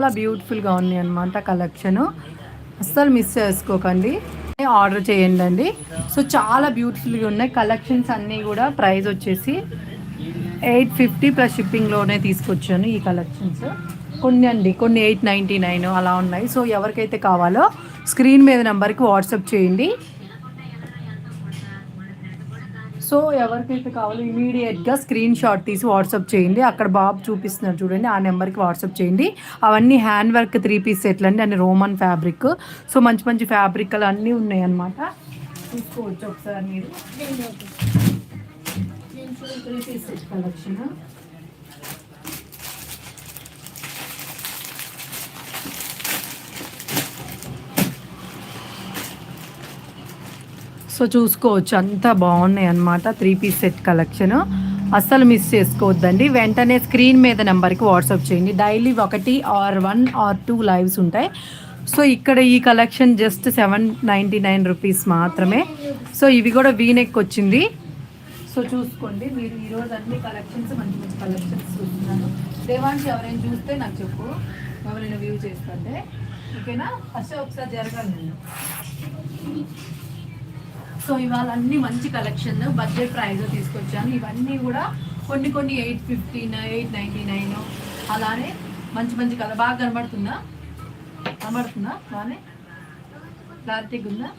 చాలా బ్యూటిఫుల్గా ఉంది అనమాట కలెక్షన్ అస్సలు మిస్ చేసుకోకండి. ఆర్డర్ చేయండి అండి సో చాలా బ్యూటిఫుల్గా ఉన్నాయి. కలెక్షన్స్ అన్నీ కూడా ప్రైస్ వచ్చేసి ఎయిట్ ఫిఫ్టీ ప్లస్ షిప్పింగ్లోనే తీసుకొచ్చాను ఈ కలెక్షన్స్ కొన్ని అండి కొన్ని ఎయిట్ నైంటీ నైన్ అలా ఉన్నాయి. సో ఎవరికైతే కావాలో స్క్రీన్ మీద నెంబర్కి వాట్సాప్ చేయండి. సో ఎవరికైతే కావాలో ఇమీడియట్గా స్క్రీన్ షాట్ తీసి వాట్సాప్ చేయండి. అక్కడ బాబు చూపిస్తున్నారు చూడండి ఆ నెంబర్కి వాట్సాప్ చేయండి. అవన్నీ హ్యాండ్ వర్క్ త్రీ పీస్ సెట్లు అండి అన్ని రోమన్ ఫ్యాబ్రిక్. సో మంచి మంచి ఫ్యాబ్రిక్లు అన్నీ ఉన్నాయి అన్నమాట చూసుకోవచ్చు ఒకసారి మీరు. Three piece set collection. So చూసుకోవచ్చు. అంతా బాగున్నాయి అనమాట త్రీ పీస్ సెట్ కలెక్షన్. అస్సలు మిస్ చేసుకోవద్దండి. వెంటనే స్క్రీన్ మీద నెంబర్కి వాట్సాప్ చేయండి. డైలీ ఒకటి or one or two lives ఉంటాయి. సో ఇక్కడ ఈ collection just seven ninety nine rupees మాత్రమే. సో ఇవి కూడా వీనెక్ వచ్చింది. సో చూసుకోండి. మీరు ఈరోజు అన్ని కలెక్షన్స్ మంచి మంచి కలెక్షన్స్ చూస్తున్నాను దేవాంశ్ ఎవరైనా చూస్తే నాకు చెప్పు. ఎవరైనా వ్యూ చేస్తుంటే. ఓకేనా? ఫస్ట్ ఒకసారి జరగాలి. నేను సో ఇవాళ అన్ని మంచి కలెక్షన్ బడ్జెట్ ప్రైజ్ తీసుకొచ్చాను. ఇవన్నీ కూడా కొన్ని కొన్ని eight fifteen eight ninety nine అలానే మంచి మంచి కలర్ బాగా కనబడుతుందా? కనబడుతుందా? బాగానే క్లారిటీగా ఉందా?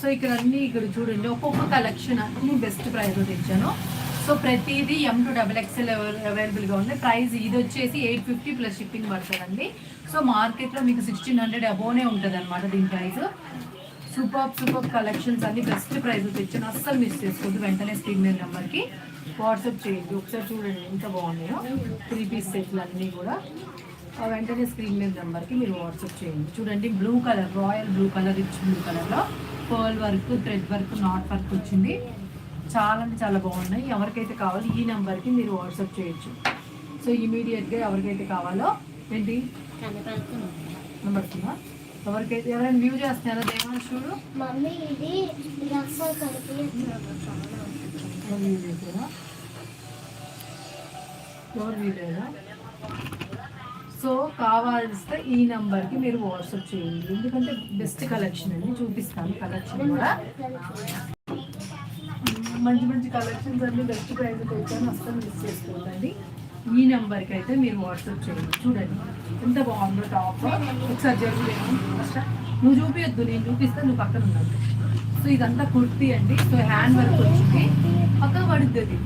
సో ఇక్కడ అన్ని ఇక్కడ చూడండి. ఒక్కొక్క కలెక్షన్ అన్ని బెస్ట్ ప్రైజ్లో తెచ్చాను. సో ప్రతిదీ ఎం టు డబుల్ ఎక్స్ఎల్ అవైలబుల్గా ఉంది ప్రైస్ ఇది వచ్చేసి ఎయిట్ ఫిఫ్టీ ప్లస్ షిప్పింగ్ పడుతుందండి. సో మార్కెట్లో మీకు సిక్స్టీన్ హండ్రెడ్ అబోనే ఉంటుంది అనమాట దీని ప్రైస్ సూపర్ సూపర్ కలెక్షన్స్ అన్ని బెస్ట్ ప్రైస్ తెచ్చాను అస్సలు మిస్ చేసుకోవద్దు. వెంటనే స్క్రీన్ మీద నెంబర్కి వాట్సాప్ చేయండి. ఒకసారి చూడండి ఎంత బాగున్నాయో. త్రీ పీస్ సెట్లు అన్నీ కూడా. ఆ వెంటనే స్క్రీన్ మీద నెంబర్కి మీరు వాట్సాప్ చేయండి. చూడండి blue colour royal blue colour rich blue కలర్లో pearl work thread work knot work వచ్చింది. చాలా అంటే చాలా బాగున్నాయి. ఎవరికైతే కావాలో ఈ నెంబర్కి మీరు వాట్సాప్ చేయొచ్చు. సో ఇమీడియట్గా ఎవరికైతే కావాలో ఏంటి? నెంబర్తుందా ఎవరికైతే ఎవరైనా వ్యూ చేస్తున్నారా? దేవాంశుడు మమ్మీ ఇది అస్సలు లేదా సో కావాల్స్తే ఈ నెంబర్కి మీరు వాట్సాప్ చేయండి. ఎందుకంటే బెస్ట్ కలెక్షన్ అండి చూపిస్తాను. కలెక్షన్ కూడా. మంచి మంచి కలెక్షన్స్ అన్ని బెస్ట్ ప్రైస్ వచ్చాను అస్సలు మిస్ చేసుకోవద్దండి ఈ నెంబర్కి అయితే మీరు వాట్సాప్ చేయండి. చూడండి. ఎంత బాగుందో టాప్ ఒకసారి జరుగుతుంది ఫస్ట్ నువ్వు చూపించద్దు నేను చూపిస్తే నువ్వు పక్కన ఉన్నావు సో ఇదంతా కుర్తీ అండి. సో హ్యాండ్ వర్క్ వచ్చింది. పక్కన పడుద్ది అది.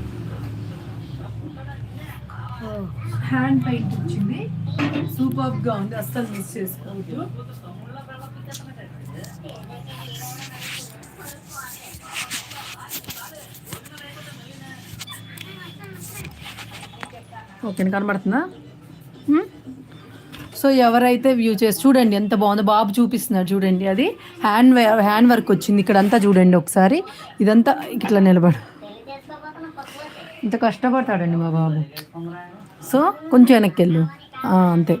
హ్యాండ్ పెయింట్ వచ్చింది. సూపర్గా ఉంది. అస్సలు మిస్ చేసుకోవద్దు. ఓకే కనబడుతుందా? సో ఎవరైతే వ్యూ చేసి చూడండి ఎంత బాగుందో బాబు చూపిస్తున్నారు చూడండి అది. హ్యాండ్ హ్యాండ్ వర్క్ వచ్చింది ఇక్కడ అంతా చూడండి ఒకసారి. ఇదంతా ఇట్లా నిలబడు. ఇంత కష్టపడతాడండి మా బాబు. సో కొంచెం వెనక్కి వెళ్ళు. అంతే.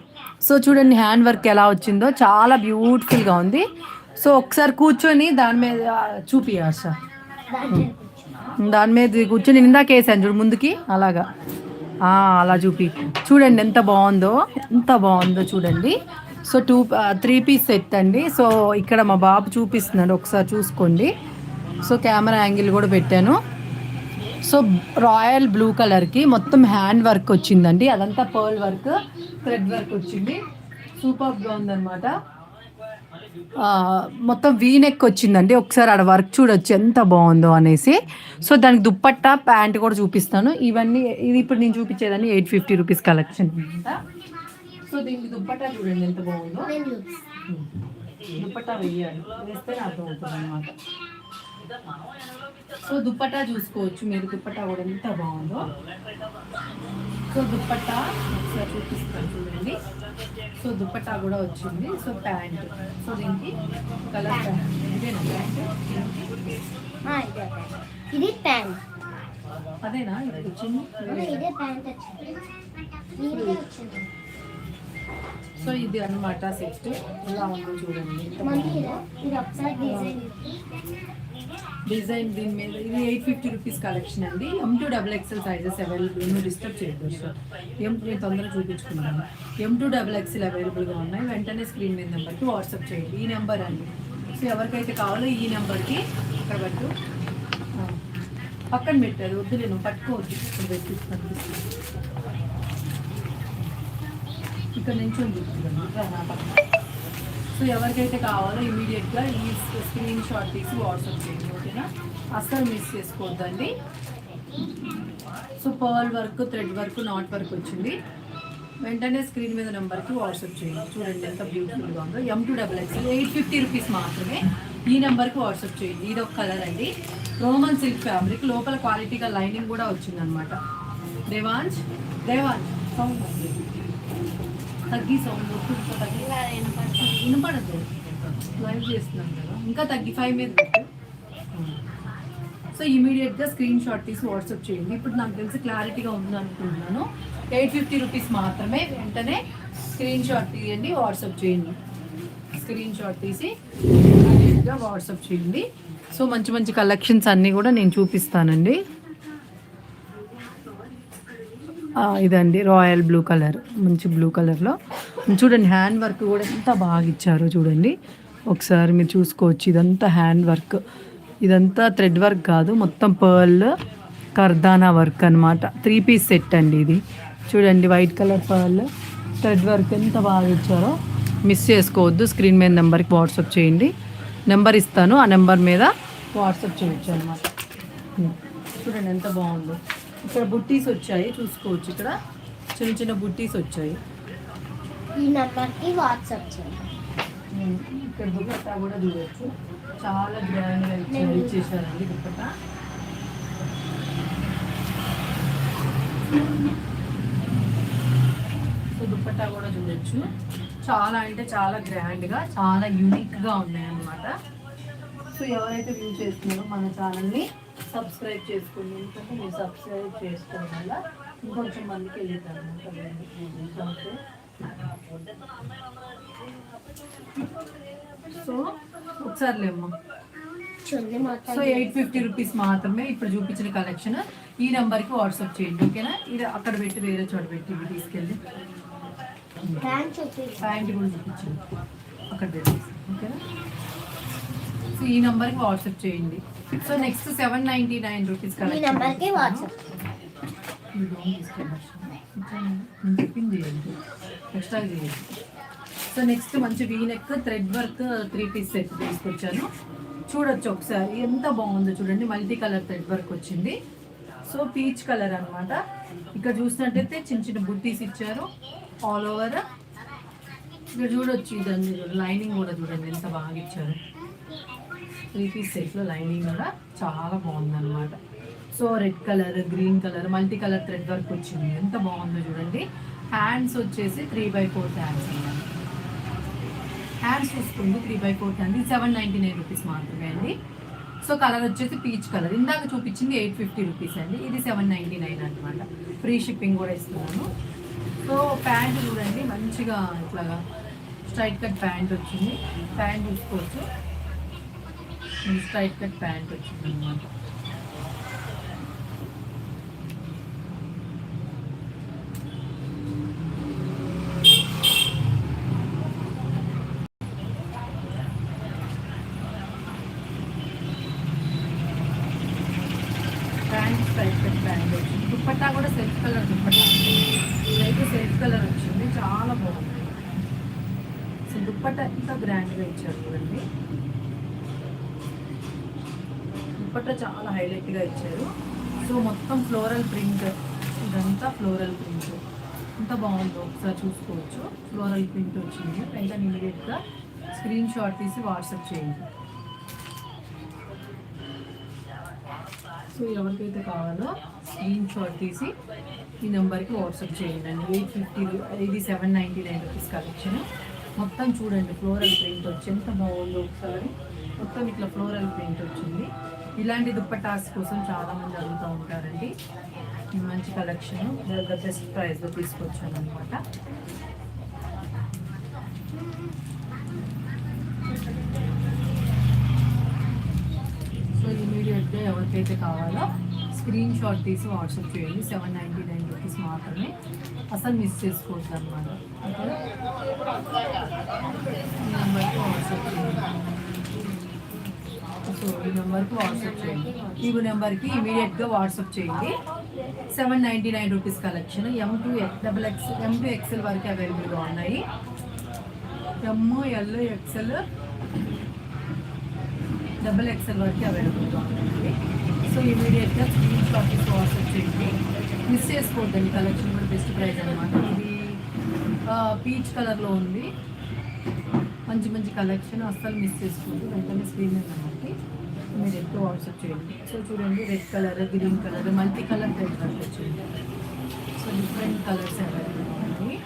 సో చూడండి హ్యాండ్ వర్క్ ఎలా వచ్చిందో. చాలా బ్యూటిఫుల్గా ఉంది. సో ఒకసారి కూర్చొని దాని మీద చూపి ఆశ. దాని మీద కూర్చొని ఇందాక వేసాను చూడు ముందుకి అలాగా. అలా చూపి. చూడండి ఎంత బాగుందో ఎంత బాగుందో చూడండి. So two three piece set అండి. సో ఇక్కడ మా బాబు చూపిస్తున్నాడు ఒకసారి చూసుకోండి. సో కెమెరా యాంగిల్ కూడా పెట్టాను. సో రాయల్ బ్లూ కలర్కి మొత్తం హ్యాండ్ వర్క్ వచ్చిందండి. అదంతా పర్ల్ వర్క్ థ్రెడ్ వర్క్ వచ్చింది. సూపర్గా ఉందన్నమాట. మొత్తం వీనెక్ వచ్చిందండి. ఒకసారి ఆడ వర్క్ చూడొచ్చు ఎంత బాగుందో అనేసి. సో దానికి దుప్పట్టా ప్యాంట్ కూడా చూపిస్తాను. ఇవన్నీ ఇది ఇప్పుడు నేను చూపించేదాన్ని eight fifty rupees collection so దీనికి దుప్పట్టా చూడండి ఎంత బాగుందో. దుప్పట్టా వెయ్యాలి. వేస్తే అర్థమవుతుంది అనమాట సో దుప్పట్టా చూసుకోవచ్చు. మీరు దుప్పట్టా కూడా ఎంత బాగుందో. సో దుప్పట్టా ఒకసారి చూపిస్తాను చూడండి. సో దుప్పట్టా కూడా వచ్చింది. So pant. సో దీనికి కలర్ ప్యాంట్. ఇదేనా ప్యాంట్? ఆ, ఇదే ప్యాంట్. అదేనా? ఇది వచ్చింది? ఇదే ప్యాంట్ సో ఇది అన్నమాట సెట్. ఇలా ఉందో చూడండి. డిజైన్ దీని మీద ఇది ఎయిట్ ఫిఫ్టీ రూపీస్ కలెక్షన్ అండి. M to double XL sizes available నువ్వు డిస్టర్బ్ చేయొద్దు. సార్ ఎం నేను తొందరగా చూపించుకున్నాను ఎం టూ డబుల్ ఎక్స్ఎల్ అవైలబుల్గా ఉన్నాయి. వెంటనే స్క్రీన్ మీద నెంబర్కి వాట్సాప్ చేయండి. ఈ నెంబర్ అండి. సో ఎవరికైతే కావాలో ఈ నెంబర్కి ఇక్కడ పక్కన పెట్టారు. వద్దు నేను పట్టుకోవద్దు. ఇక్కడ పెట్టి. ఇక్కడ నుంచి చూపిస్తున్నాను నా పక్కన. సో ఎవరికైతే కావాలో ఇమీడియట్గా ఈ స్క్రీన్ షాట్ తీసి వాట్సాప్ చేయండి ఓకేనా? అస్సలు మిస్ చేసుకోవద్దండి. So pearl work thread work not work వచ్చింది. వెంటనే స్క్రీన్ మీద నెంబర్కి వాట్సాప్ చేయండి. చూడండి ఎంత బ్యూటిఫుల్గా ఉందో. M to double X eight fifty rupees మాత్రమే ఈ నెంబర్కి వాట్సాప్ చేయండి. ఇది ఒక కలర్ అండి. రోమన్ సిల్క్ ఫ్యాబ్రిక్ లోపల క్వాలిటీగా లైనింగ్ కూడా వచ్చిందనమాట దేవాంజ్ దేవాంజ్ సౌండ్ తగ్గి సౌండ్ తగ్గి వినపడదు లైవ్ చేస్తున్నాం కదా ఇంకా తగ్గి ఫైవ్ మీద సో ఇమీడియట్గా స్క్రీన్ షాట్ తీసి వాట్సాప్ చేయండి ఇప్పుడు నాకు తెలిసి క్లారిటీగా ఉంది అనుకుంటున్నాను ఎయిట్ ఫిఫ్టీ రూపీస్ మాత్రమే వెంటనే స్క్రీన్ షాట్ తీయండి వాట్సాప్ చేయండి స్క్రీన్ షాట్ తీసి ఇమీడియట్గా వాట్సాప్ చేయండి సో మంచి మంచి కలెక్షన్స్ అన్నీ కూడా నేను చూపిస్తానండి ఇదండి రాయల్ బ్లూ కలర్ మంచి బ్లూ కలర్లో. చూడండి హ్యాండ్ వర్క్ కూడా ఎంత బాగా ఇచ్చారో చూడండి. ఒకసారి మీరు చూసుకోవచ్చు ఇదంతా హ్యాండ్ వర్క్. ఇదంతా థ్రెడ్ వర్క్ కాదు మొత్తం పర్ల్ కర్దానా వర్క్ అన్నమాట. త్రీ పీస్ సెట్ అండి ఇది. చూడండి white colour pearl. Thread work ఎంత బాగా ఇచ్చారో మిస్ చేసుకోవద్దు. స్క్రీన్ మీద నెంబర్కి వాట్సాప్ చేయండి. నెంబర్ ఇస్తాను ఆ నెంబర్ మీద వాట్సాప్ చేయొచ్చు అనమాట చూడండి ఎంత బాగుందో. ఇక్కడ బుట్టీస్ వచ్చాయి చూసుకోవచ్చు ఇక్కడ. చిన్న చిన్న బుట్టీస్ వచ్చాయి. ఈ నెంబర్కి వాట్సాప్ చేయండి. ఇక్కడ దుపట్టా కూడా చూడొచ్చు. చాలా గ్రాండ్గా ఇచ్చారు ఇచ్చేసారండి దుపట్టా. సో దుపట్టా కూడా చూడొచ్చు. చాలా అంటే చాలా గ్రాండ్గా చాలా యూనిక్గా ఉన్నాయి అన్నమాట సో ఎవరైతే వ్యూ చేస్తున్నారో మన ఛానల్ని సబ్స్క్రైబ్ చేసుకోండి ఎందుకంటే మీరు సబ్స్క్రైబ్ చేసుకోవడం వల్ల ఇంకొంచెం మందికి వెళ్తారు సో ఒకసారి లేమ్మా. సో ఎయిట్ ఫిఫ్టీ రూపీస్ మాత్రమే ఇప్పుడు చూపించిన కలెక్షన్ ఈ నెంబర్కి వాట్సాప్ చేయండి ఓకేనా? ఇది అక్కడ పెట్టి వేరే చోట పెట్టి ఇవి తీసుకెళ్ళి. ప్యాంట్ కూడా చూపించండి. అక్కడ పెట్టేసి ఓకేనా? సో ఈ నెంబర్కి వాట్సాప్ చేయండి. So next seven ninety nine rupees ఈ నెంబర్కి వాట్సాప్. చెప్పింది ఎక్స్ట్రా చేయండి సో నెక్స్ట్ మంచి V neck thread work three piece set తీసుకొచ్చాను. చూడొచ్చు ఒకసారి. ఎంత బాగుందో చూడండి. మల్టీ కలర్ థ్రెడ్ వర్క్ వచ్చింది. సో పీచ్ కలర్ అన్నమాట. ఇక్కడ చూసినట్టయితే చిన్న చిన్న బుట్టీస్ ఇచ్చారు. ఆల్ ఓవర్ ఇక్కడ చూడొచ్చు ఇదండి. లైనింగ్ కూడా చూడండి. ఎంత బాగా ఇచ్చారు. త్రీ పీస్ సెట్లో లైనింగ్ కూడా చాలా బాగుందన్నమాట. So red colour green colour multi colour thread work వచ్చింది. ఎంత బాగుందో చూడండి. హ్యాండ్స్ వచ్చేసి three by four hands hands చూసుకుంది త్రీ బై ఫోర్త్ అండి ఇది సెవెన్ నైంటీ నైన్ రూపీస్ మాత్రమే అండి. సో కలర్ వచ్చేసి పీచ్ కలర్. ఇందాక చూపించింది ఎయిట్ ఫిఫ్టీ రూపీస్ అండి. ఇది సెవెన్ నైంటీ నైన్ అనమాట ఫ్రీ షిప్పింగ్ కూడా ఇస్తున్నాను. సో ప్యాంట్ చూడండి. మంచిగా ఇట్లాగా స్ట్రైట్ కట్ ప్యాంట్ వచ్చింది. ప్యాంట్ చూసుకోవచ్చు. స్ట్రైట్ కట్ ప్యాంట్ వచ్చింది అనమాట ప్యాంట్ స్ట్రైట్ కట్ ప్యాంట్ వచ్చింది దుప్పట్టా కూడా సెల్ఫ్ కలర్ దుప్పట్టా ఇదైతే సెల్ఫ్ కలర్ వచ్చింది చాలా బాగుంది సో దుప్పట్టా ఎంత గ్రాండ్గా ఇచ్చారు చూడండి దుప్పట్టా చాలా హైలైట్గా ఇచ్చారు. సో మొత్తం ఫ్లోరల్ ప్రింట్ ఇదంతా ఫ్లోరల్ ప్రింట్. ఎంత బాగుందో ఒకసారి చూసుకోవచ్చు. ఫ్లోరల్ ప్రింట్ వచ్చింది. వెంటనే ఇమీడియట్గా స్క్రీన్ షాట్ తీసి వాట్సాప్ చేయండి. సో ఎవరికైతే కావాలో స్క్రీన్ షాట్ తీసి ఈ నెంబర్కి వాట్సాప్ చేయండి. అండి ఎయిట్ ఫిఫ్టీ ఇది seven ninety nine rupees collection. మొత్తం చూడండి ఫ్లోరల్ ప్రింట్ వచ్చి ఎంత బాగుందో ఒకసారి. మొత్తం ఇట్లా ఫ్లోరల్ ప్రింట్ వచ్చింది. ఇలాంటి దుప్పటాస్ కోసం చాలామంది అడుగుతూ ఉంటారండి. మంచి కలెక్షన్ ద బెస్ట్ ప్రైస్లో తీసుకొచ్చాను అనమాట సో ఇమీడియట్గా ఎవరికైతే కావాలో స్క్రీన్ షాట్ తీసి వాట్సాప్ చేయండి. సెవెన్ నైంటీ నైన్ రూపీస్ మాత్రమే అసలు మిస్ చేసుకోవచ్చు అనమాట వాట్సాప్ చేయండి. సో ఈ నెంబర్కి వాట్సాప్ చేయండి. ఈ నెంబర్కి ఇమీడియట్గా వాట్సాప్ చేయండి. Seven ninety nine rupees collection M to X double X M to XL వరకు అవైలబుల్గా ఉన్నాయి. M L XL double XL వరకు అవైలబుల్గా ఉన్నాయి. సో ఇమీడియట్గా స్క్రీన్ షాట్ వాట్సాప్ చేయండి. మిస్ చేసుకోవద్దండి కలెక్షన్ కూడా బెస్ట్ ప్రైస్ అనమాట ఇది పీచ్ కలర్లో ఉంది. మంచి మంచి కలెక్షన్ అస్సలు మిస్ చేసుకోవద్దు. వెంటనే స్క్రీన్ అనమాట మీరు ఎక్కువ వాట్సాప్ చేయండి సో చూడండి red colour green colour multi colour red colour వచ్చింది సో డిఫరెంట్ కలర్స్ అవైలబుల్ ఉన్నాయి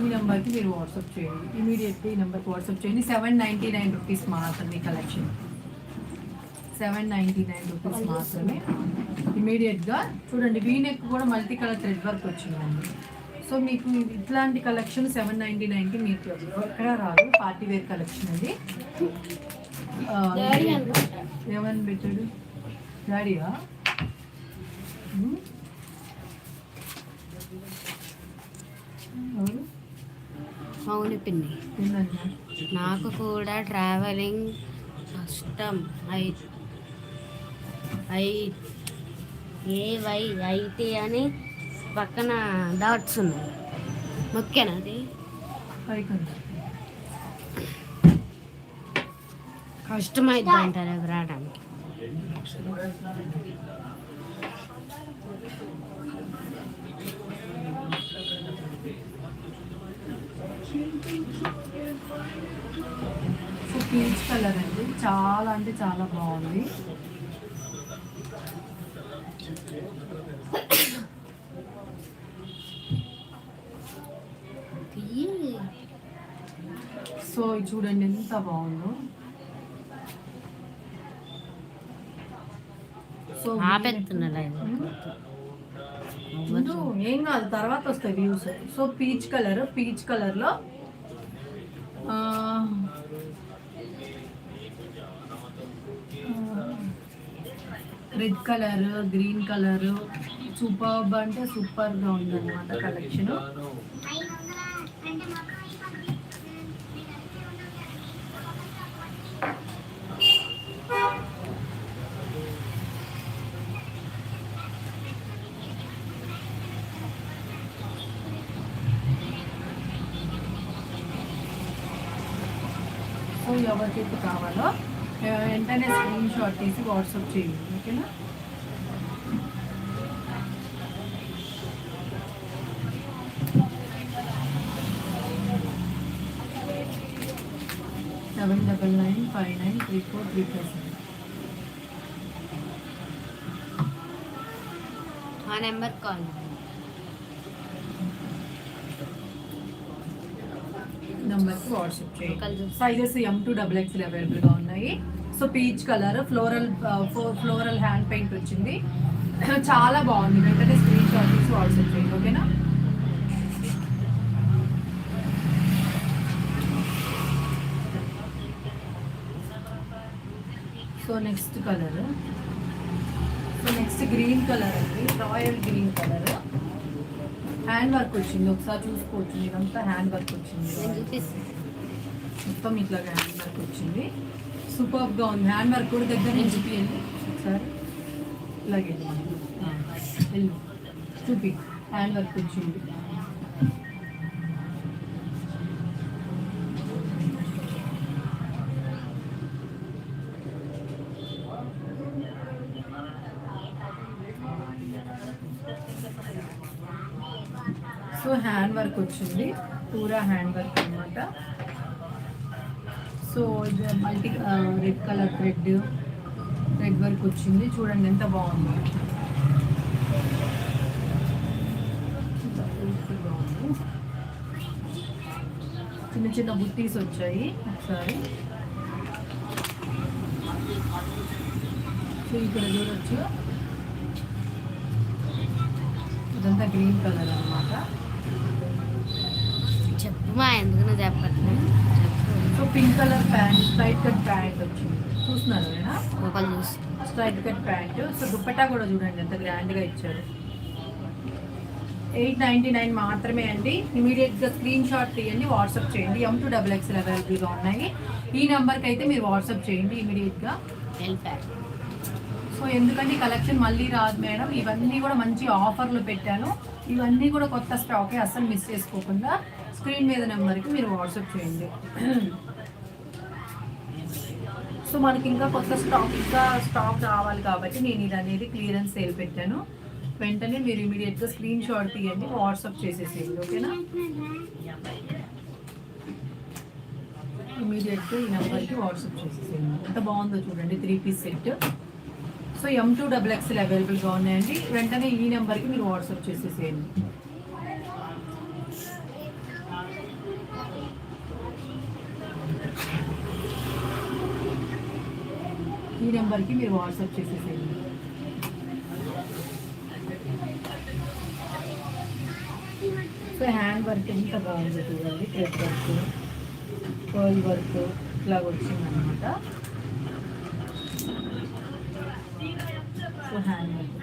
ఈ నెంబర్కి మీరు వాట్సాప్ చేయండి. ఇమీడియట్లీ ఈ నెంబర్కి వాట్సాప్ చేయండి. సెవెన్ నైంటీ నైన్ రూపీస్ మాత్రమే collection. Seven ninety nine rupees మాత్రమే. ఇమీడియట్గా చూడండి వీనెక్ కూడా మల్టీ కలర్ థ్రెడ్ వర్క్ వచ్చిందండి. సో మీకు ఇట్లాంటి కలెక్షన్ సెవెన్ నైంటీ నైన్కి మీకు ఎక్కడ రాదు. పార్టీ వేర్ కలెక్షన్ అది ఏమని పెట్టాడు? డాడీయా? అవును. పిన్ని. నాకు కూడా ట్రావెలింగ్ కష్టం. అయి అయి ఏ వై ఐటీ అని పక్కన డాట్స్ ఉన్నాయి. ముఖ్యనా అది? పైకి ఉంది. కష్టమైంది అంటారు అవి రావడానికి సో పీచ్ కలర్ అండి చాలా అంటే చాలా బాగుంది. సో ఇది చూడండి ఎంత బాగుందో సో ఆపెత్తున్నారు అది. ముందు ఏం కాదు తర్వాత వస్తాయి views so peach colour peach కలర్లో red colour green colour super అంటే సూపర్గా ఉందన్నమాట కలెక్షన్ సో ఎవరికైతే కావాలో ఆ, వెంటనే స్క్రీన్ షాట్ తీసి వాట్సాప్ చేయండి ఓకేనా seven double nine five nine three four three seven ఆ నెంబర్ కాల్ నెంబర్కి వాట్సాప్ చేయండి sizes M to double XL అవైలబుల్గా ఉన్నాయి so peach colour floral floral hand paint వచ్చింది. చాలా బాగుంది. వెంటనే స్క్రీన్ షాట్ తీసి వాట్సాప్ చేయండి ఓకేనా? So next colour. So next green colour అండి. Royal green colour. Hand work వచ్చింది. ఒకసారి చూసుకోవచ్చు. ఇదంతా హ్యాండ్ వర్క్ వచ్చింది. మొత్తం ఇట్లా హ్యాండ్ వర్క్ వచ్చింది. సూపర్గా ఉంది. హ్యాండ్ వర్క్ కూడా దగ్గర నుంచి చూపియండి. ఒకసారి. ఇలాగే. వెళ్ళు చూపి. హ్యాండ్ వర్క్ వచ్చింది సో హ్యాండ్ వర్క్ వచ్చింది. పూరా హ్యాండ్ వర్క్ అనమాట సో ఇది multi red colour thread red work వచ్చింది. చూడండి ఎంత బాగుంది. చిన్న చిన్న బుట్టీస్ వచ్చాయి ఒకసారి. సో ఇక్కడ చూడొచ్చు. ఇదంతా గ్రీన్ కలర్ అన్నమాట. చెప్పు మా ఎందుకు చెప్పట్లేదు? So pink colour pant straight cut pant వచ్చింది చూస్తున్నారు చూసి. Straight cut pant. So dupatta కూడా చూడండి ఎంత గ్రాండ్గా ఇచ్చారు ఎయిట్ నైంటీ నైన్ మాత్రమే అండి. ఇమీడియట్గా స్క్రీన్ షాట్ తీయండి వాట్సాప్ చేయండి. ఎం టూ డబల్ ఎక్స్ఎల్ అవైలబుల్గా ఉన్నాయి. ఈ నెంబర్కి అయితే మీరు వాట్సాప్ చేయండి ఇమీడియట్గా. వెళ్ళిపోయారు సో ఎందుకంటే కలెక్షన్ మళ్ళీ రాదు మేడం. ఇవన్నీ కూడా మంచి ఆఫర్లు పెట్టాను. ఇవన్నీ కూడా కొత్త స్టాకే అస్సలు మిస్ చేసుకోకుండా స్క్రీన్ మీద నెంబర్కి మీరు వాట్సాప్ చేయండి. సో మనకి ఇంకా కొత్త స్టాక్ ఇంకా స్టాక్ రావాలి కాబట్టి నేను ఇది అనేది క్లియరెన్స్ సేల్ పెట్టాను. వెంటనే మీరు ఇమీడియట్గా స్క్రీన్ షాట్ తీయండి వాట్సాప్ చేసేసేయండి ఓకేనా ఇమీడియట్గా ఈ నెంబర్కి వాట్సాప్ చేసేసేయండి. ఎంత బాగుందో చూడండి three piece set so M to double XL అవైలబుల్గా ఉన్నాయండి. వెంటనే ఈ నెంబర్కి మీరు వాట్సాప్ చేసేసేయండి. ఈ నెంబర్కి మీరు వాట్సాప్ చేసేసేయండి. సో హ్యాండ్ వర్క్ ఎంత బాగుంది చూడండి థ్రెడ్ వర్క్ పర్ల్ వర్క్ ఇట్లా వచ్చిందనమాట సో హ్యాండ్ వర్క్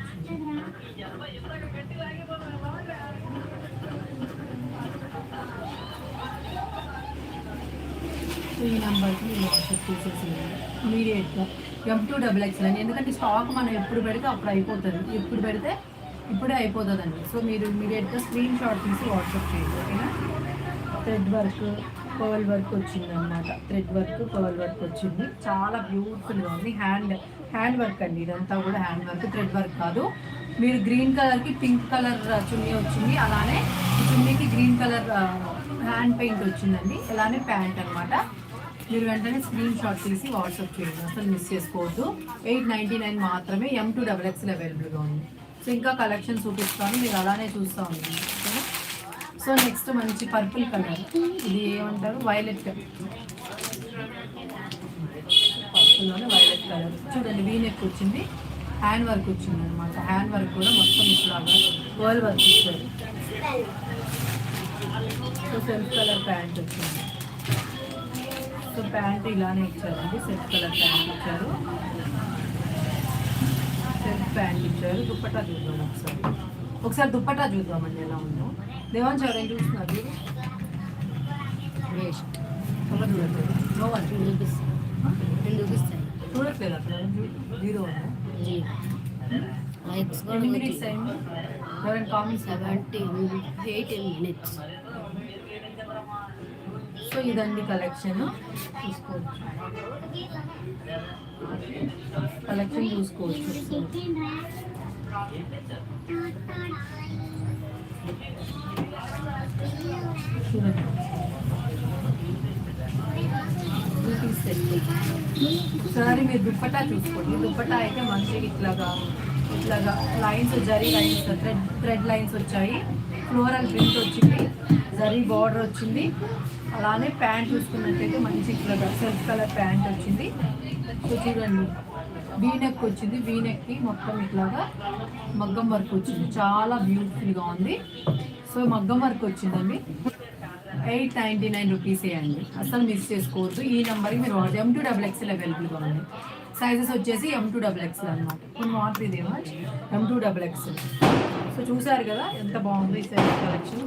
సో ఈ నెంబర్కి మీరు వాట్సాప్ చేసేసి ఇమీడియట్గా ఎం టూ డబుల్ ఎక్స్ఎల్ అని ఎందుకంటే స్టాక్ మనం ఎప్పుడు పెడితే అప్పుడు అయిపోతుంది. ఎప్పుడు పెడితే ఇప్పుడే అయిపోతుందండి. సో మీరు ఇమీడియట్గా స్క్రీన్ షాట్ తీసి వాట్సాప్ చేయండి ఓకేనా? థ్రెడ్ వర్క్ పర్ల్ వర్క్ వచ్చింది అనమాట థ్రెడ్ వర్క్ పర్ల్ వర్క్ వచ్చింది. చాలా బ్యూటిఫుల్గా ఉంది. హ్యాండ్ హ్యాండ్ వర్క్ అండి. ఇదంతా కూడా హ్యాండ్ వర్క్ థ్రెడ్ వర్క్ కాదు. మీరు గ్రీన్ కలర్కి పింక్ కలర్ చున్నీ వచ్చింది. అలానే చున్నీకి గ్రీన్ కలర్ హ్యాండ్ పెయింట్ వచ్చిందండి. అలానే ప్యాంట్ అన్నమాట. మీరు వెంటనే స్క్రీన్ షాట్ తీసి వాట్సాప్ చేయండి. అసలు మిస్ చేసుకోవద్దు. ఎయిట్ నైంటీ నైన్ మాత్రమే ఎం టూ డబల్ ఎక్స్ఎల్ అవైలబుల్గా ఉంది. సో ఇంకా కలెక్షన్ చూపిస్తాను. మీరు అలానే చూస్తూ ఉంది సో నెక్స్ట్ మంచి పర్పుల్ కలర్ ఇది ఏమంటారు? వైలెట్ పర్పుల్లోనే వైలెట్ కలర్ చూడండి వీ నెక్ వచ్చింది. హ్యాండ్ వర్క్ వచ్చింది అనమాట హ్యాండ్ వర్క్ కూడా మొత్తం ఇట్లాగా వరల్డ్ వర్క్ ఇచ్చారు. సో సెల్ఫ్ కలర్ ప్యాంట్ వచ్చింది. సో ప్యాంట్ ఇలానే ఇచ్చారండి సెల్ఫ్ కలర్ ప్యాంట్ ఇచ్చారు. సెల్ఫ్ ప్యాంట్ ఇచ్చారు. దుప్పట్టా చూద్దాం ఒకసారి. ఒకసారి దుప్పట్టా చూద్దామండి ఎలా ఉందో. దేవాన్ ఏం చూస్తున్నారు? మీరు వేస్ట్ చూడట్లేదు నో వన్ నేను చూపిస్తాను. నేను చూపిస్తాను. చూడట్లేదు అక్కడ జీరో లైక్స్ కూడా ఎవరైనా comments seventy eighteen minutes. So ఇదండి కలెక్షన్. చూసుకోవచ్చు. కలెక్షన్ చూసుకోవచ్చు. చూడండి. ఒకసారి మీరు దుప్పటా చూసుకోండి. దుప్పటా అయితే మంచిగా ఇట్లాగా ఇట్లాగా lines zari lines thread thread lines వచ్చాయి. ఫ్లోరల్ ప్రింట్ వచ్చింది. జరీ బార్డర్ వచ్చింది. అలానే ప్యాంట్ చూసుకున్నట్టయితే మంచి ఇట్లాగా సెల్ఫ్ కలర్ ప్యాంట్ వచ్చింది. సో చూడండి వీనెక్ వచ్చింది. వీనెక్కి మొత్తం ఇట్లాగా మగ్గం వర్క్ వచ్చింది. చాలా బ్యూటిఫుల్గా ఉంది. సో మగ్గం వర్క్ వచ్చిందండి. ఎయిట్ నైంటీ నైన్ రూపీసే అండి. అసలు మిస్ చేసుకోవద్దు. ఈ నెంబర్కి మీరు ఎం టూ డబుల్ ఎక్స్ఎల్ అవైలబుల్గా ఉంది. సైజెస్ వచ్చేసి ఎం టూ డబుల్ ఎక్స్ఎల్ అనమాట ఇప్పుడు వాటర్ ఇదేమో M to double XL so చూసారు కదా ఎంత బాగుంది ఈ సైజ్ కలెక్షన్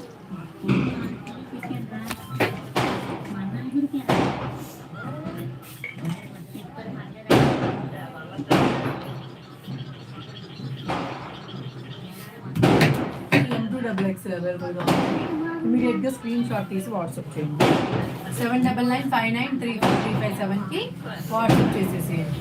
డబుల్ ఎక్స్ఎల్ అవైలబుల్గా ఉంది ఇమీడియట్గా స్క్రీన్ షాట్ తీసి వాట్సాప్ చేయండి seven double nine five nine three four three five సెవెన్కి వాట్సాప్ చేసేసేయండి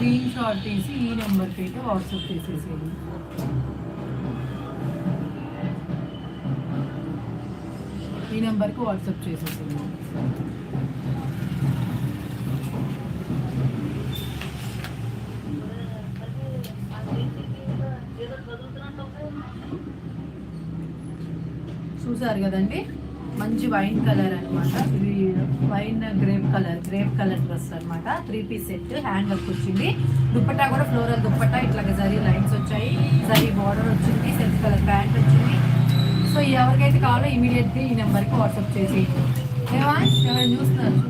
స్క్రీన్ షాట్ తీసి ఈ నెంబర్కి అయితే వాట్సాప్ చేసేసేయండి ఈ నెంబర్కి వాట్సాప్ చేసేసాము చూసారు కదండి? మంచి వైన్ కలర్ అన్నమాట. ఇది wine grape colour grape colour dress అన్నమాట. Three piece set hand work వచ్చింది దుప్పట్టా కూడా ఫ్లోరల్ దుప్పట్టా ఇట్లా జరీ లైన్స్ వచ్చాయి. జరీ బార్డర్ వచ్చింది సెల్ఫ్ కలర్ ప్యాంట్ వచ్చింది. సో ఎవరికైతే కావాలో ఇమీడియట్గా ఈ నెంబర్కి వాట్సాప్ చేసి ఏమా? ఎవరైనా చూస్తున్నారు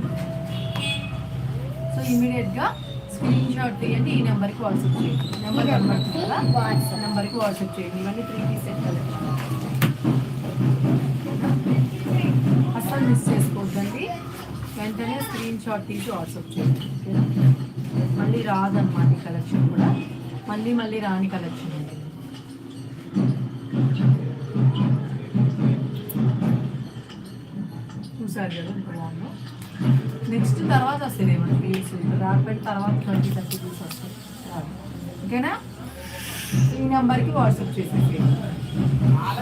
సో ఇమీడియట్గా స్క్రీన్ షాట్ తీయండి ఈ నెంబర్కి వాట్సాప్ చేయండి. నెంబర్ నెంబర్కి వాట్సాప్. చేయండి. ఇవన్నీ three piece set collection miss చేసుకోవద్దండి వెంటనే స్క్రీన్ షాట్ తీసి వాట్సాప్ చేయండి. మళ్ళీ రాదన్నమాట ఈ కలెక్షన్ కూడా. మళ్ళీ మళ్ళీ రాని కలెక్షన్ అండి చూసారు కదా ఇంత బాగుందో. నెక్స్ట్ తర్వాత వస్తుంది ఏమన్నా పీస్ రాకపోయిన తర్వాత ట్వంటీ థర్టీ పీస్ వస్తుంది. ఓకేనా? ఈ నెంబర్కి వాట్సాప్ చేసేసి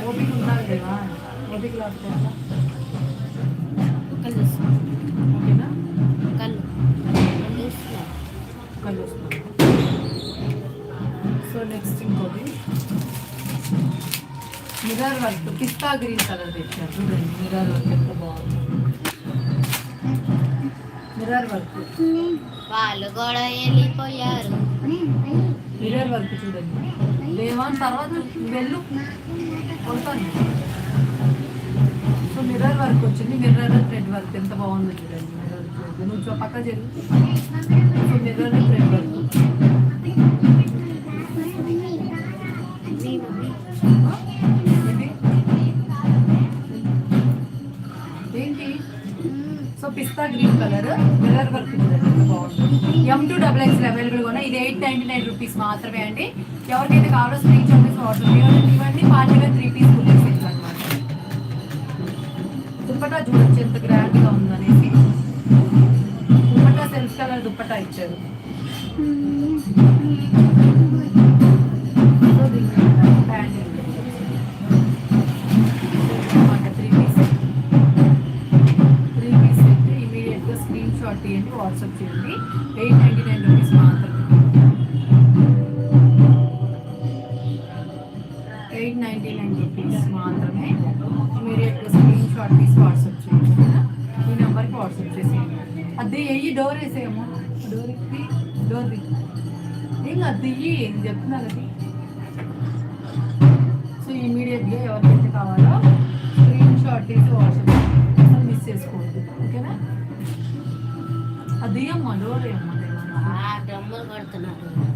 ఓపిక ఉండాలి కదా. ఓపిక లేకపోతే కళ్ళు. ఓకేనా కళ్ళు కళ్ళు ఇస్తున్నారు. కళ్ళు వస్తుంది సో నెక్స్ట్ ఇంకోటి మిర్రర్ వర్క్. పిస్తా గ్రీన్ కలర్ తెచ్చారు చూడండి. మిర్రర్ వర్క్ ఎంత బాగుంది. Mirror work. వాళ్ళు కూడా వెళ్ళిపోయారు. మిర్రర్ వర్క్ చూడండి. దేవాన్ తర్వాత వెళ్ళు. కొడతాను సో మిర్రర్ వర్క్ వచ్చింది. మిర్రర్ థ్రెడ్ వర్క్ ఎంత బాగుందో చూడండి. మిర్రర్ నువ్వు చూ- పక్క జరుగుతుంది సో మిర్రర్ థ్రెడ్ వర్క్. ఏంటి? సో పిస్తా గ్రీన్ కలర్. మిర్రర్ వర్క్ చూడండి ఎం టూ డబల్ ఎక్స్ అవైలబుల్గా ఉన్నాయి ఇది ఎయిట్ నైంటీ నైన్ రూపీస్ మాత్రమే అండి. ఎవరికైతే కావాలో స్క్రీన్ షాట్ ఆర్డర్ చేయాలి ఇవన్నీ party three piece kurtis dupatta చూడొచ్చు ఎంత గ్రాండ్గా ఉందనేసి. దుప్పటా సెల్ఫ్ కలర్ దుప్పటా ఇచ్చారు. So three piece three piece set ఇమీడియట్గా స్క్రీన్ షాట్ తీయండి వాట్సాప్ చేయండి. ఎయిట్ నైంటీ నైన్ రూపీస్ మాత్రమే. ఎయిట్ నైంటీ నైన్ రూపీస్ మాత్రమే. డోర్ వేసేయమ్మా. డోర్ ఎక్కి డోర్ ఏం అది? నేను చెప్తున్నా కదా సో ఇమీడియట్గా ఎవరికైతే కావాలో స్క్రీన్ షాట్ తీసి వాట్సాప్ అసలు మిస్ చేసుకోవద్దు. ఓకేనా? అది అమ్మా డోర్ ఏమ్మా డమ్మలు పడుతున్నారు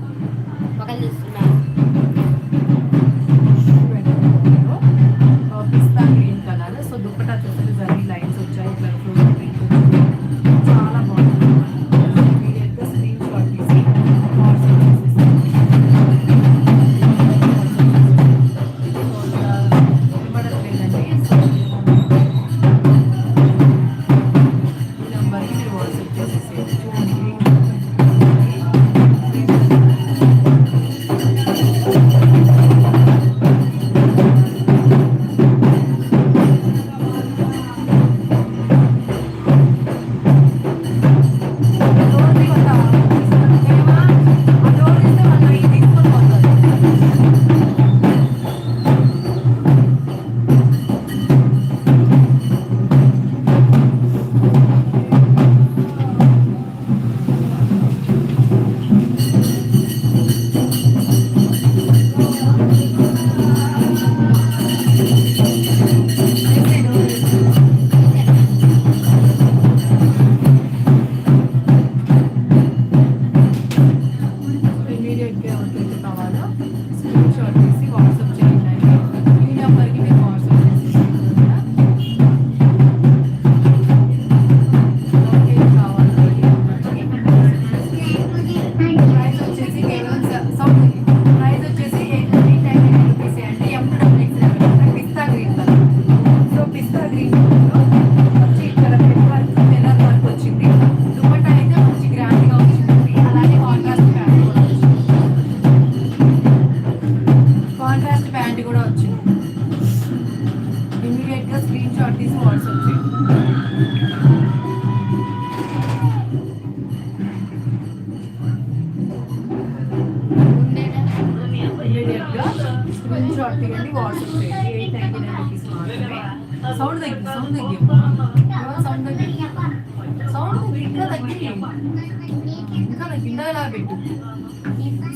ఇంకా నాకు ఇందాక పెట్టు.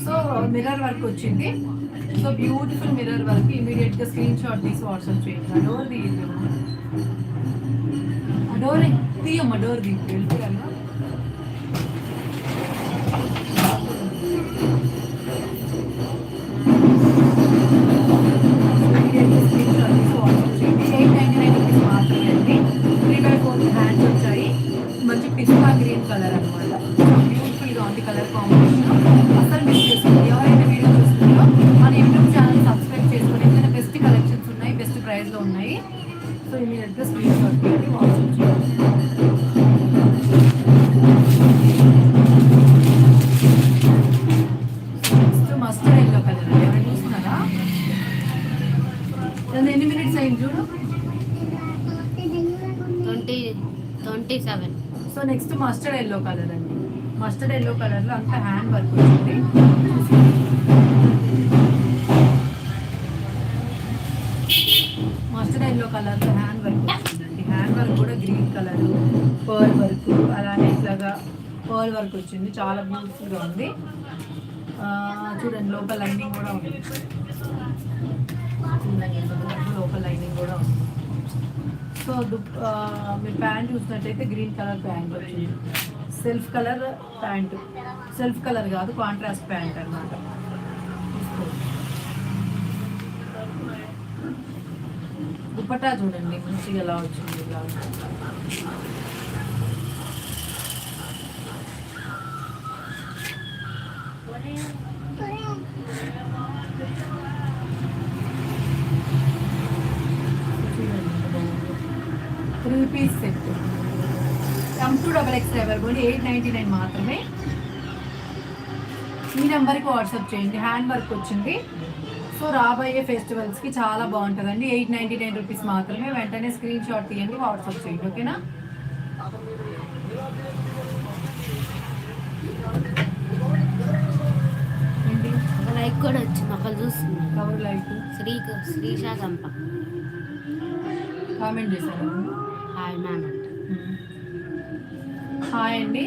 సో మిర్రర్ వర్క్ వచ్చింది. సో బ్యూటిఫుల్ మిర్రర్ వర్క్ ఇమీడియట్గా స్క్రీన్ షాట్ తీసి వాట్సాప్ చేయండి. ఆ డోర్ తీయండి డోర్ తీయమ్మ డోర్ తీ వెళ్ళిపోయాను. మంచి పిస్తా green colour twenty twenty seven. So next mustard yellow colour అండి. మస్టర్డ్ ఎల్లో కలర్లో అంతా హ్యాండ్ వర్క్ వచ్చింది మస్టర్డ్ ఎల్లో కలర్లో హ్యాండ్ వర్క్ వచ్చిందండి హ్యాండ్ వర్క్ కూడా గ్రీన్ కలర్ పర్ల్ వర్క్ అలానే ఇట్లాగా పర్ల్ వర్క్ వచ్చింది. చాలా బ్యూటిఫుల్గా ఉంది. చూడండి లోపల లైనింగ్ కూడా ఉంది. లోపల లైనింగ్ కూడా ఉంది. సో దుప్ మీరు ప్యాంట్ చూసినట్టయితే గ్రీన్ కలర్ ప్యాంట్ వచ్చింది. Self colour pant. Self colour కాదు కాంట్రాస్ట్ ప్యాంట్ అన్నమాట. దుపట్టా చూడండి మంచిగా ఎలా వచ్చింది ఇలా. Three piece set M to double X ever కూడా ఎయిట్ నైంటీ నైన్ మాత్రమే ఈ నెంబర్కి వాట్సాప్ చేయండి హ్యాండ్ వర్క్ వచ్చింది. సో రాబోయే ఫెస్టివల్స్కి చాలా బాగుంటుందండి ఎయిట్ నైంటీ నైన్ రూపీస్ మాత్రమే. వెంటనే స్క్రీన్ షాట్ తీయండి వాట్సాప్ చేయండి ఓకేనా? లైక్ కూడా వచ్చింది ఒకరు చూస్తున్నారు కవర్ లైక్ శ్రీ శ్రీషా సంప. కామెంట్ చేశాను హాయ్ మ్యామ్ హాయ్ అండి.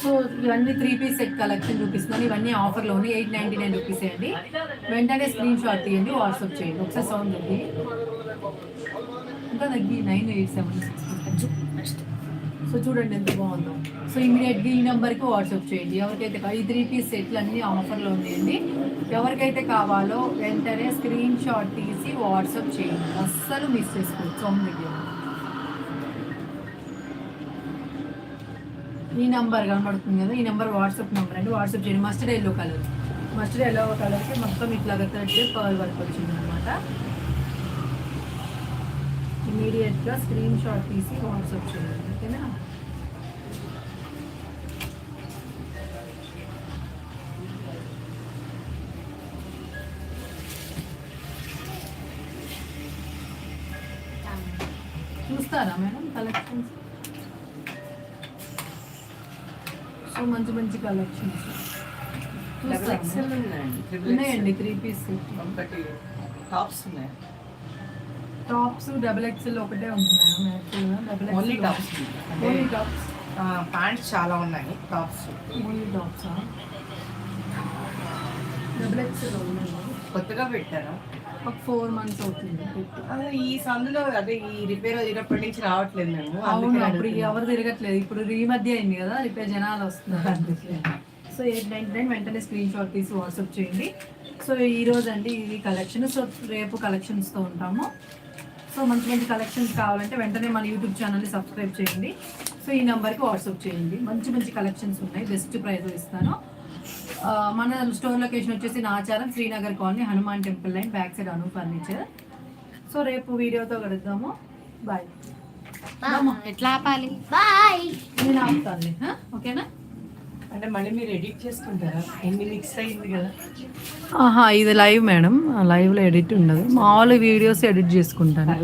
సో ఇవన్నీ త్రీ పీస్ సెట్ కలెక్షన్ చూపిస్తున్నాను. ఇవన్నీ ఆఫర్లో ఉన్నాయి. ఎయిట్ నైంటీ నైన్ రూపీస్ అండి. వెంటనే స్క్రీన్ షాట్ తీయండి. వాట్సాప్ చేయండి. ఒకసారి సౌండ్ తగ్గి. ఇంకా తగ్గి. Nine eight seven six so చూడండి ఎంత బాగుందో. సో ఇమీడియట్గా ఈ నెంబర్కి వాట్సాప్ చేయండి. ఎవరికైతే ఈ త్రీ పీస్ సెట్లు అన్నీ ఆఫర్లో ఉన్నాయండి ఎవరికైతే కావాలో వెంటనే స్క్రీన్ షాట్ తీసి వాట్సాప్ చేయండి. అస్సలు మిస్ చేసుకోవచ్చు సౌండ్ ఈ నెంబర్ కనబడుతుంది కదా ఈ నెంబర్ వాట్సాప్ నెంబర్ అండి. వాట్సాప్ చేయండి. Mustard yellow colour mustard yellow కలర్కి మొత్తం ఇట్లా థర్డ్ పర్ల్ వర్క్ వచ్చింది అనమాట ఇమీడియట్గా స్క్రీన్ షాట్ తీసి వాట్సాప్ చేయండి. ఓకేనా? చూస్తారా మేడం కలెక్షన్స్ సో మంచి కలెక్షన్స్ ఉన్నాయండి త్రీ పీస్ ఒకటి టాప్స్ ఉన్నాయి. టాప్స్ డబుల్ ఎక్స్ఎల్ ఒకటే మేడం యాక్చువల్గా double only tops only tops pants చాలా ఉన్నాయి టాప్స్ ఓన్లీ టాప్సా డబుల్ ఎక్స్ఎల్ ఉన్నాయి. కొత్తగా పెట్టారు ఒక ఫోర్ మంత్స్ అవుతుంది. అదే ఈ సందులో అదే ఈ రిపేర్ అయినప్పటి నుంచి రావట్లేదు మేము. అవును అప్పుడు. ఎవరు తిరగట్లేదు. ఇప్పుడు ఈ మధ్య అయింది కదా రిపేర్ జనాలు వస్తున్నారు అందుకే. సో ఎయిట్ నైన్ నైన్ వెంటనే స్క్రీన్ షాట్ తీసి వాట్సాప్ చేయండి. సో ఈ రోజు అండి ఇది కలెక్షన్ సో రేపు కలెక్షన్స్తో ఉంటాము. సో మంచి మంచి కలెక్షన్స్ కావాలంటే వెంటనే మన యూట్యూబ్ ఛానల్ని సబ్స్క్రైబ్ చేయండి. సో ఈ నెంబర్కి వాట్సాప్ చేయండి. మంచి మంచి కలెక్షన్స్ ఉన్నాయి. బెస్ట్ ప్రైస్ ఇస్తాను. మన స్టోర్ లొకేషన్ వచ్చేసి Nacharam Srinagar colony Hanuman temple line back side అను ఫర్నిచర్ సో రేపు వీడియోతో కలుద్దాము. బాయ్ ఎట్లా ఆపాలి? బాయ్ నేను ఆపుతాను హ? ఓకేనా? అంటే మళ్ళీ మీరు ఎడిట్ చేసుకుంటారా? ఎన్ని మిక్స్ అయింది కదా? ఆహా ఇది లైవ్ మేడం లైవ్లో ఎడిట్ ఉండదు. మామూలు వీడియోస్ ఎడిట్ చేసుకుంటాను.